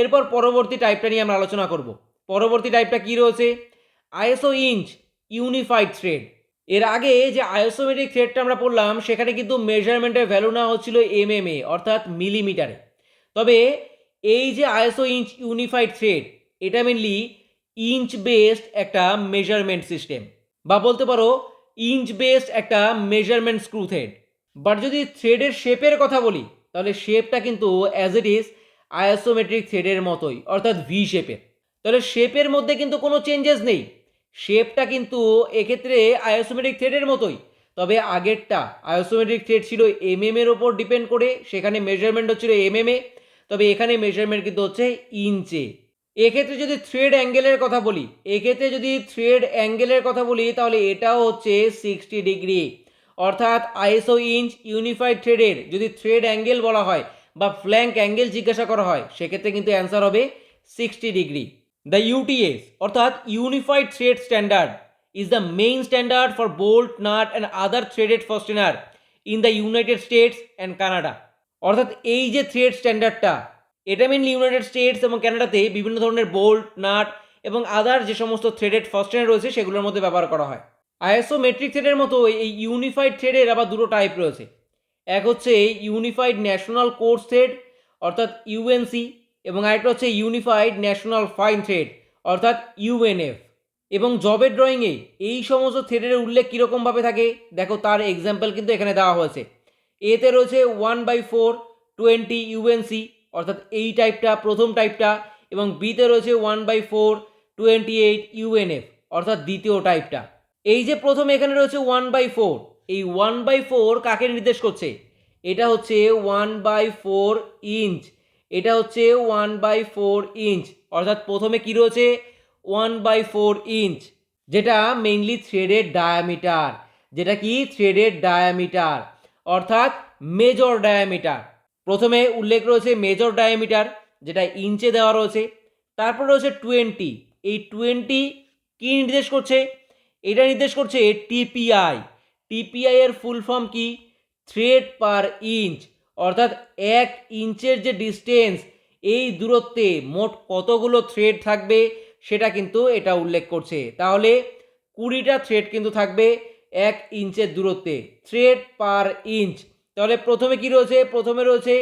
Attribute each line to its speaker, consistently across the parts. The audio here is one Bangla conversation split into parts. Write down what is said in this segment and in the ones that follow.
Speaker 1: এরপর পরবর্তী টাইপটা নিয়ে আমরা আলোচনা করব। পরবর্তী টাইপটা কী রয়েছে? ISO inch unified thread. এর আগে যে আইসোমেট্রিক থ্রেডটা আমরা পড়লাম, সেখানে কিন্তু মেজারমেন্টের ভ্যালু নেওয়া হচ্ছিল এম এম এ অর্থাৎ মিলিমিটারে তবে এই যে আইএসও ইঞ্চ ইউনিফাইড থ্রেড, এটা মেনলি ইঞ্চ বেসড একটা মেজারমেন্ট সিস্টেম বা বলতে পারো ইঞ্চ বেসড একটা মেজারমেন্ট স্ক্রু থ্রেড বাট যদি থ্রেডের শেপের কথা বলি, তাহলে শেপটা কিন্তু অ্যাজ ইট ইজ আইসোমেট্রিক থ্রেডের মতোই, অর্থাৎ ভি শেপের তাহলে শেপের মধ্যে কিন্তু কোনো চেঞ্জেস নেই। শেপটা কিন্তু এক্ষেত্রে আয়োসোমেট্রিক থ্রেডের মতোই। তবে আগেরটা আয়োসোমেট্রিক থ্রেড ছিল এম এম এর ওপর ডিপেন্ড করে, সেখানে মেজারমেন্ট হচ্ছিল এম এম এ তবে এখানে মেজারমেন্ট কিন্তু হচ্ছে ইঞ্চে এক্ষেত্রে যদি থ্রেড অ্যাঙ্গেলের কথা বলি, এক্ষেত্রে যদি থ্রেড অ্যাঙ্গেলের কথা বলি, তাহলে এটাও হচ্ছে সিক্সটি ডিগ্রি অর্থাৎ আইএসও ইঞ্চ ইউনিফাইড থ্রেডের যদি থ্রেড অ্যাঙ্গেল বলা হয় বা ফ্ল্যাঙ্ক অ্যাঙ্গেল জিজ্ঞাসা করা হয়, সেক্ষেত্রে কিন্তু অ্যান্সার হবে সিক্সটি ডিগ্রি। দ্য ইউটিএস অর্থাৎ unified thread standard is the main standard for bolt nut and other threaded fastener in the United States and Canada অর্থাৎ এই যে থ্রেড স্ট্যান্ডার্ডটা এটা মেনলি ইউনাইটেড স্টেটস এবং কানাডাতে বিভিন্ন ধরনের বোল্ট নাট এবং আদার যে সমস্ত থ্রেডেড ফস্টেনার রয়েছে, সেগুলোর মধ্যে ব্যবহার করা হয়। আইএসও মেট্রিক থ্রেডের মতো এই ইউনিফাইড থ্রেডের আবার দুটো টাইপ রয়েছে। এক হচ্ছে ইউনিফাইড ন্যাশনাল কোর্স থ্রেড, অর্থাৎ ইউএনসি, এবং আরেকটা হচ্ছে ইউনিফাইড ন্যাশনাল ফাইন থ্রেড, অর্থাৎ ইউএনএফ। এবং জবের ড্রয়িংয়ে এই সমস্ত থ্রেডের উল্লেখ কীরকমভাবে থাকে? দেখো, তার এক্সাম্পল কিন্তু এখানে দেওয়া হয়েছে। এতে রয়েছে one by four twenty UNC অর্থাৎ এই টাইপটা প্রথম টাইপটা এবং বিতে রয়েছে one by four twenty eight UNF অর্থাৎ দ্বিতীয় টাইপটা এই যে প্রথম এখানে রয়েছে ওয়ান বাই ফোর এই ওয়ান বাই ফোর কাকে নির্দেশ করছে? এটা হচ্ছে ওয়ান বাই ফোর ইঞ্চ এটা হচ্ছে ওয়ান বাই ফোর ইঞ্চ অর্থাৎ প্রথমে কী রয়েছে? ওয়ান বাই ফোর ইঞ্চ যেটা মেইনলি থ্রেডের ডায়ামিটার যেটা কি? থ্রেডের ডায়ামিটার অর্থাৎ মেজর ডায়ামিটার প্রথমে উল্লেখ রয়েছে মেজর ডায়ামিটার যেটা ইঞ্চে দেওয়া রয়েছে। তারপর রয়েছে টোয়েন্টি এই টোয়েন্টি কী নির্দেশ করছে? এটা নির্দেশ করছে টিপিআই টিপিআই এর ফুল ফর্ম কি? থ্রেড পার ইঞ্চ অর্থাৎ এক ইঞ্চের যে ডিস্টেন্স এই দূরত্বে মোট কতগুলো থ্রেড থাকবে সেটা কিন্তু এটা উল্লেখ করছে। তাহলে কুড়িটা থ্রেড কিন্তু থাকবে এক ইঞ্চের দূরত্বে। থ্রেড পার ইঞ্চ তাহলে প্রথমে কি রয়েছে? প্রথমে রয়েছে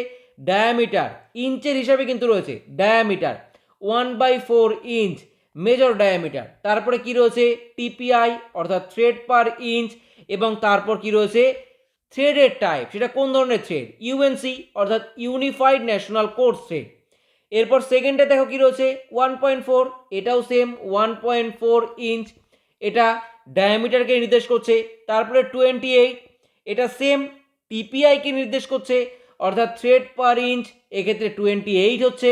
Speaker 1: ডায়ামিটার ইঞ্চের হিসাবে কিন্তু রয়েছে diameter one by four inch major diameter তারপরে কি রয়েছে? টিপিআই অর্থাৎ থ্রেড পার ইঞ্চ এবং তারপর কি রয়েছে? থ্রেডের টাইপ সেটা কোন ধরনের থ্রেড? ইউএনসি অর্থাৎ ইউনিফাইড ন্যাশনাল কোর্স থ্রেড এরপর সেকেন্ডে দেখো কি রয়েছে? ওয়ান পয়েন্ট ফোর এটাও same one point four inch এটা ডায়ামিটারকে নির্দেশ করছে। তারপরে টোয়েন্টি এইট এটা সেম পিপিআইকে নির্দেশ করছে। অর্থাৎ থ্রেড পার ইঞ্চ এক্ষেত্রে টোয়েন্টি এইট হচ্ছে।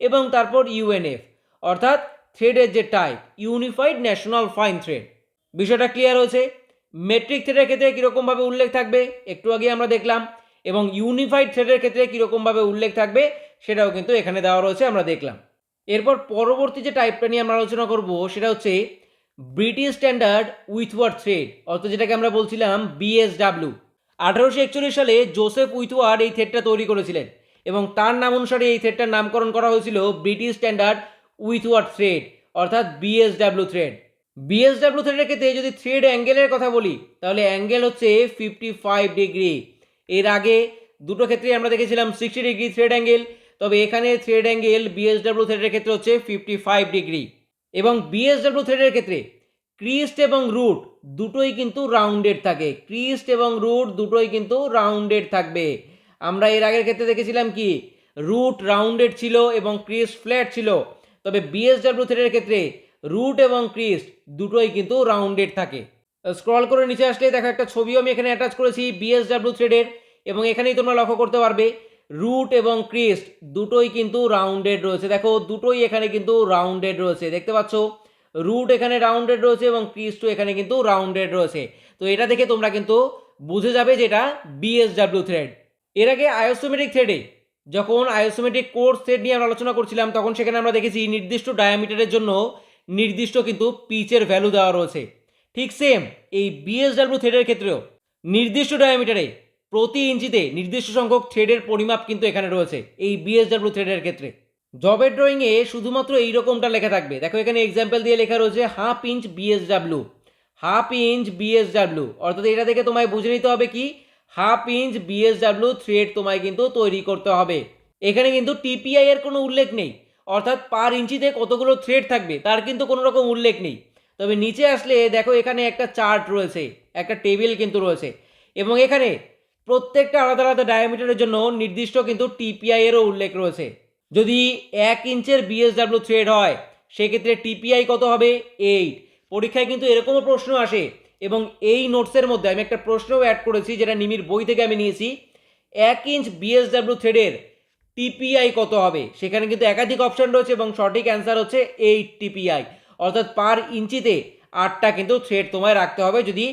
Speaker 1: এবং তারপর ইউএনএফ অর্থাৎ থ্রেডের যে type unified national fine thread বিষয়টা ক্লিয়ার হয়েছে? মেট্রিক থ্রেডের ক্ষেত্রে কীরকমভাবে উল্লেখ থাকবে, একটু আগে আমরা দেখলাম, এবং ইউনিফাইড থ্রেডের ক্ষেত্রে কীরকমভাবে উল্লেখ থাকবে, সেটাও কিন্তু এখানে দেওয়া রয়েছে, আমরা দেখলাম। এরপর পরবর্তী যে টাইপটা নিয়ে আমরা আলোচনা করব, সেটা হচ্ছে ব্রিটিশ স্ট্যান্ডার্ড উইথওয়ার্ড থ্রেড অর্থাৎ যেটাকে আমরা বলছিলাম বিএসডাব্লিউ আঠারোশো একচল্লিশ সালে জোসেফ উইথওয়ার্ড এই থ্রেডটা তৈরি করেছিলেন, এবং তার নাম অনুসারে এই থ্রেডটার নামকরণ করা হয়েছিল ব্রিটিশ স্ট্যান্ডার্ড উইথওয়ার্ড থ্রেড অর্থাৎ বিএসডাব্লিউ থ্রেড বিএসডাব্লিউ থ্রেডের ক্ষেত্রে যদি থ্রেড অ্যাঙ্গেলের কথা বলি, তাহলে অ্যাঙ্গেল হচ্ছে ফিফটি ফাইভ ডিগ্রি এর আগে দুটো ক্ষেত্রে আমরা দেখেছিলাম সিক্সটি ডিগ্রি থ্রেড অ্যাঙ্গেল তবে এখানে থ্রেড অ্যাঙ্গেল বিএসডাব্লিউ থ্রেডের ক্ষেত্রে হচ্ছে ফিফটি ফাইভ ডিগ্রি এবং বিএসডাব্লিউ থ্রেডের ক্ষেত্রে ক্রিস্ট এবং রুট দুটোই কিন্তু রাউন্ডেড থাকে। ক্রিস্ট এবং রুট দুটোই কিন্তু রাউন্ডেড থাকবে। আমরা এর আগের ক্ষেত্রে দেখেছিলাম কি? রুট রাউন্ডেড ছিল এবং ক্রিস্ট ফ্ল্যাট ছিল। তবে বিএসডাব্লিউ থ্রেডের ক্ষেত্রে রুট এবং ক্রিস্ট দুটোই কিন্তু রাউন্ডেড থাকে। স্ক্রল করে নিচে আসলে দেখো একটা ছবিও আমি এখানে অ্যাটাচ করেছি বিএসডাব্লিউ থ্রেডের এবং এখানেই তোমরা লক্ষ্য করতে পারবে রুট এবং ক্রিস্ট দুটোই কিন্তু রাউন্ডেড রয়েছে। দেখো, দুটোই এখানে কিন্তু রাউন্ডেড রয়েছে, দেখতে পাচ্ছ? রুট এখানে রাউন্ডেড রয়েছে এবং ক্রিস্টও এখানে কিন্তু রাউন্ডেড রয়েছে। তো এটা দেখে তোমরা কিন্তু বুঝে যাবে যে এটা বিএসডাব্লিউ থ্রেড এর আগে আয়োসোমেটিক থ্রেডে যখন আয়োসোমেটিক কোর্স থ্রেড নিয়ে আমরা আলোচনা করছিলাম, তখন সেখানে আমরা দেখেছি নির্দিষ্ট ডায়ামিটারের জন্য নির্দিষ্ট কিন্তু পিচের ভ্যালু দেওয়া রয়েছে। ঠিক সেম এই বিএসডাব্লিউ থ্রেডের ক্ষেত্রেও নির্দিষ্ট ডায়ামিটারে প্রতি ইঞ্চিতে নির্দিষ্ট সংখ্যক থ্রেডের পরিমাপ কিন্তু এখানে রয়েছে এই বিএসডাব্লিউ থ্রেডের ক্ষেত্রে। জবের ড্রয়িংয়ে শুধুমাত্র এইরকমটা লেখা থাকবে। দেখো এখানে এক্সাম্পল দিয়ে লেখা রয়েছে half inch BSW half inch BSW অর্থাৎ এটা থেকে তোমায় বুঝে নিতে হবে কি? হাফ ইঞ্চ বিএসডাব্লিউ থ্রেড তোমায় কিন্তু তৈরি করতে হবে। এখানে কিন্তু টিপিআই এর কোনো উল্লেখ নেই। অর্থাৎ পার ইঞ্চিতে কতগুলো থ্রেড থাকবে, তার কিন্তু কোনো রকম উল্লেখ নেই। তবে নিচে আসলে দেখো এখানে একটা চার্ট রয়েছে, একটা টেবিল কিন্তু রয়েছে। এবং এখানে প্রত্যেকটা আলাদা আলাদা ডায়ামিটারের জন্য নির্দিষ্ট কিন্তু টিপিআই এরও উল্লেখ রয়েছে। যদি এক ইঞ্চের বিএসডাব্লিউ থ্রেড হয়, সেক্ষেত্রে টিপিআই কত হবে? এইট পরীক্ষায় কিন্তু এরকমও প্রশ্ন আসে। এবং এই নোটসের মধ্যে আমি একটা প্রশ্নও অ্যাড করেছি, যেটা নিমির বই থেকে আমি নিয়েছি। এক ইঞ্চ বিএসডাব্লিউ থ্রেডের টিপিআই কত হবে? সেখানে কিন্তু একাধিক অপশন রয়েছে এবং সঠিক অ্যান্সার হচ্ছে এইট টিপিআই। অর্থাৎ পার ইঞ্চিতে আটটা কিন্তু থ্রেড তোমায় রাখতে হবে যদি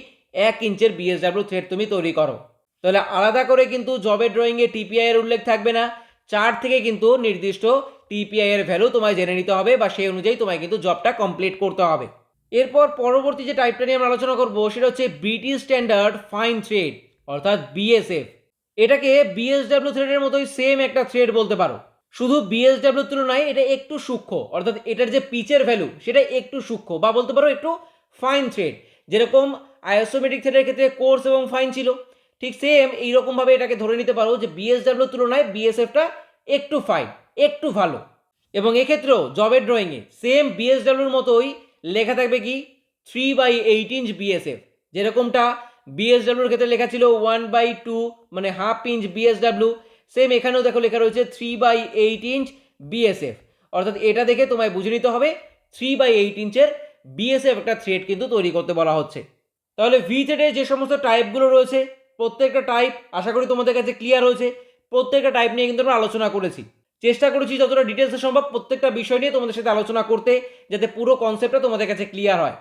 Speaker 1: এক ইঞ্চের বিএসডাব্লিউ থ্রেড তুমি তৈরি করো। তাহলে আলাদা করে কিন্তু জবের ড্রয়িংয়ে টিপিআই এর উল্লেখ থাকবে না। চার থেকে কিন্তু নির্দিষ্ট টিপিআই এর ভ্যালু তোমায় জেনে নিতে হবে বা সেই অনুযায়ী তোমায় কিন্তু জবটা কমপ্লিট করতে হবে। এরপর পরবর্তী যে টাইপটা নিয়ে আমরা আলোচনা করব, সেটা হচ্ছে ব্রিটিশ স্ট্যান্ডার্ড ফাইন থ্রেড অর্থাৎ বিএসএফ এটাকে বিএসডাব্লিউ থ্রেডের মতোই সেম একটা থ্রেড বলতে পারো। শুধু বিএসডাব্লিউ তুলনায় এটা একটু সূক্ষ্ম, অর্থাৎ এটার যে পিচের ভ্যালু সেটা একটু সূক্ষ্ম, বা বলতে পারো একটু ফাইন থ্রেড যেরকম আইসোমেটিক থ্রেডের ক্ষেত্রে কোর্স এবং ফাইন ছিল, ঠিক সেম এইরকমভাবে এটাকে ধরে নিতে পারো যে বিএসডাব্লিউ তুলনায় বিএসএফটা একটু ফাইন একটু ভালো। এবং এক্ষেত্রেও জবের ড্রয়িংয়ে সেম বিএসডাব্লিউর মতোই লেখা থাকবে কি three by eight inch BSF যেরকমটা বিএসডাব্লিউর ক্ষেত্রে লেখা ছিল ওয়ান বাই টু মানে হাফ ইঞ্চ বিএসডাব্লিউ সেম এখানেও দেখো লেখা রয়েছে three by eight inch BSF অর্থাৎ এটা দেখে তোমায় বুঝে নিতে হবে থ্রি বাই এইট ইঞ্চের বিএসএফ একটা থ্রেড কিন্তু তৈরি করতে বলা হচ্ছে। তাহলে ভি থ্রেডের যে সমস্ত টাইপগুলো রয়েছে, প্রত্যেকটা টাইপ আশা করি তোমাদের কাছে ক্লিয়ার হয়েছে, প্রত্যেকটা টাইপ নিয়ে কিন্তু আমরা আলোচনা করেছি। চেষ্টা করেছি যতটা ডিটেলসে সম্ভব প্রত্যেকটা বিষয় নিয়ে তোমাদের সাথে আলোচনা করতে, যাতে পুরো কনসেপ্টটা তোমাদের কাছে ক্লিয়ার হয়।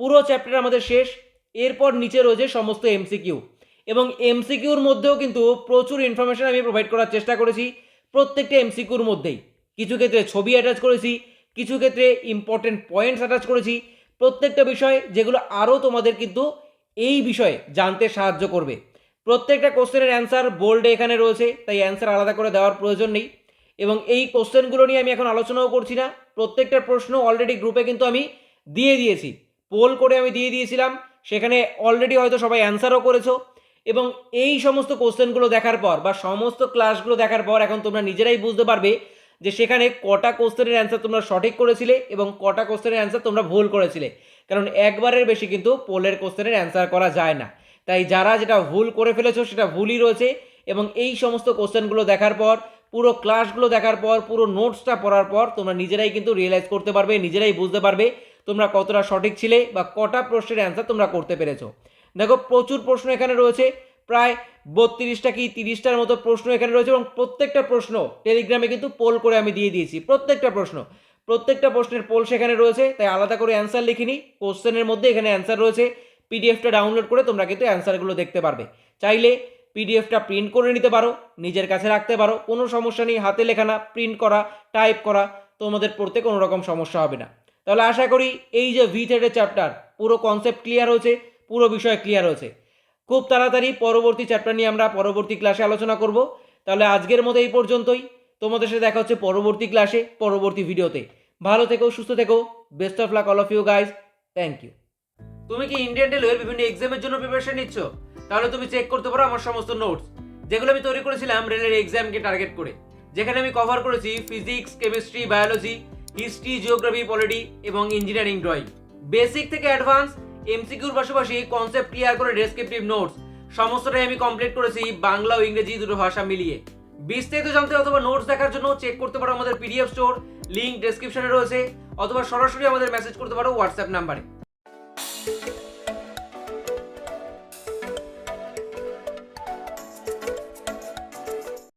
Speaker 1: পুরো চ্যাপ্টার আমাদের শেষ এরপর নিচে রয়েছে সমস্ত এমসিকিউ এবং এমসিকিউর মধ্যেও কিন্তু প্রচুর ইনফরমেশন আমি প্রোভাইড করার চেষ্টা করেছি প্রত্যেকটা এমসিকিউর মধ্যেই। কিছু ক্ষেত্রে ছবি অ্যাটাচ করেছি, কিছু ক্ষেত্রে ইম্পর্টেন্ট পয়েন্টস অ্যাটাচ করেছি। প্রত্যেকটা বিষয় যেগুলো আরও তোমাদের কিন্তু এই বিষয়ে জানতে সাহায্য করবে। প্রত্যেকটা কোশ্চেনের অ্যান্সার বোল্ডে এখানে রয়েছে, তাই অ্যান্সার আলাদা করে দেওয়ার প্রয়োজন নেই। এবং এই কোশ্চেনগুলো নিয়ে আমি এখন আলোচনাও করছি না। প্রত্যেকটা প্রশ্ন অলরেডি গ্রুপে কিন্তু আমি দিয়ে দিয়েছি। পোল করে আমি দিয়ে দিয়েছিলাম। সেখানে অলরেডি হয়তো সবাই অ্যান্সারও করেছ। এবং এই সমস্ত কোশ্চেনগুলো দেখার পর বা সমস্ত ক্লাসগুলো দেখার পর এখন তোমরা নিজেরাই বুঝতে পারবে যে সেখানে কটা কোশ্চেনের অ্যান্সার তোমরা সঠিক করেছিলে এবং কটা কোশ্চেনের অ্যান্সার তোমরা ভুল করেছিলে। কারণ একবারের বেশি কিন্তু পোলের কোশ্চেনের অ্যান্সার করা যায় না। তাই যারা যেটা ভুল করে ফেলেছো সেটা ভুলই রয়েছে এবং এই সমস্ত কোশ্চেনগুলো দেখার পর, পুরো ক্লাসগুলো দেখার পর, পুরো নোটসটা পড়ার পর তোমরা নিজেরাই কিন্তু রিয়েলাইজ করতে পারবে, নিজেরাই বুঝতে পারবে তোমরা কতটা সঠিক ছিলে বা কটা প্রশ্নের অ্যান্সার তোমরা করতে পেরেছ। দেখো, প্রচুর প্রশ্ন এখানে রয়েছে, প্রায় বত্রিশটা কি তিরিশটার মতো প্রশ্ন এখানে রয়েছে এবং প্রত্যেকটা প্রশ্ন টেলিগ্রামে কিন্তু পোল করে আমি দিয়ে দিয়েছি, প্রত্যেকটা প্রশ্ন। প্রত্যেকটা প্রশ্নের পোল সেখানে রয়েছে, তাই আলাদা করে অ্যান্সার লিখিনি, কোশ্চেনের মধ্যে এখানে অ্যান্সার রয়েছে পিডিএফটা ডাউনলোড করে তোমরা কিন্তু অ্যান্সারগুলো দেখতে পারবে। চাইলে পিডিএফটা প্রিন্ট করে নিতে পারো, নিজের কাছে রাখতে পারো, কোনো সমস্যা নেই, হাতে লেখা না প্রিন্ট করা টাইপ করা, তোমাদের পড়তে কোনো রকম সমস্যা হবে না। তাহলে আশা করি এই যে ভি থ্রেডের চ্যাপ্টার পুরো কনসেপ্ট ক্লিয়ার হয়েছে, পুরো বিষয় ক্লিয়ার হয়েছে। খুব তাড়াতাড়ি পরবর্তী চ্যাপ্টার নিয়ে আমরা পরবর্তী ক্লাসে আলোচনা করব। তাহলে আজকের মতো এই পর্যন্তই। তোমাদের সাথে দেখা হচ্ছে পরবর্তী ক্লাসে পরবর্তী ভিডিওতে ভালো থেকো, সুস্থ থেকো। Best of luck all of you guys thank you তুমি কি ইন্ডিয়ান রেলওয়ের বিভিন্ন এক্সামের জন্য প্রিপারেশন নিচ্ছ? তাহলে তুমি চেক করতে পারো আমার সমস্ত নোটস যেগুলো আমি তৈরি করেছিলাম রেলের এক্সামকে টার্গেট করে। যেখানে আমি কভার করেছি physics chemistry biology history geography polity এবং ইঞ্জিনিয়ারিং ড্রয়িং বেসিক থেকে অ্যাডভান্স এমসিকিউর পাশাপাশি কনসেপ্ট ক্লিয়ার করে ডেসক্রিপটিভ নোটস সমস্তটাই আমি কমপ্লিট করেছি বাংলা ও ইংরেজি দুটো ভাষা মিলিয়ে। বিস্তারিত জানতে অথবা নোটস দেখার জন্য চেক করতে পারো আমাদের পিডিএফ স্টোর লিঙ্ক ডেসক্রিপশনে রয়েছে, অথবা সরাসরি আমাদের মেসেজ করতে পারো হোয়াটসঅ্যাপ নাম্বারে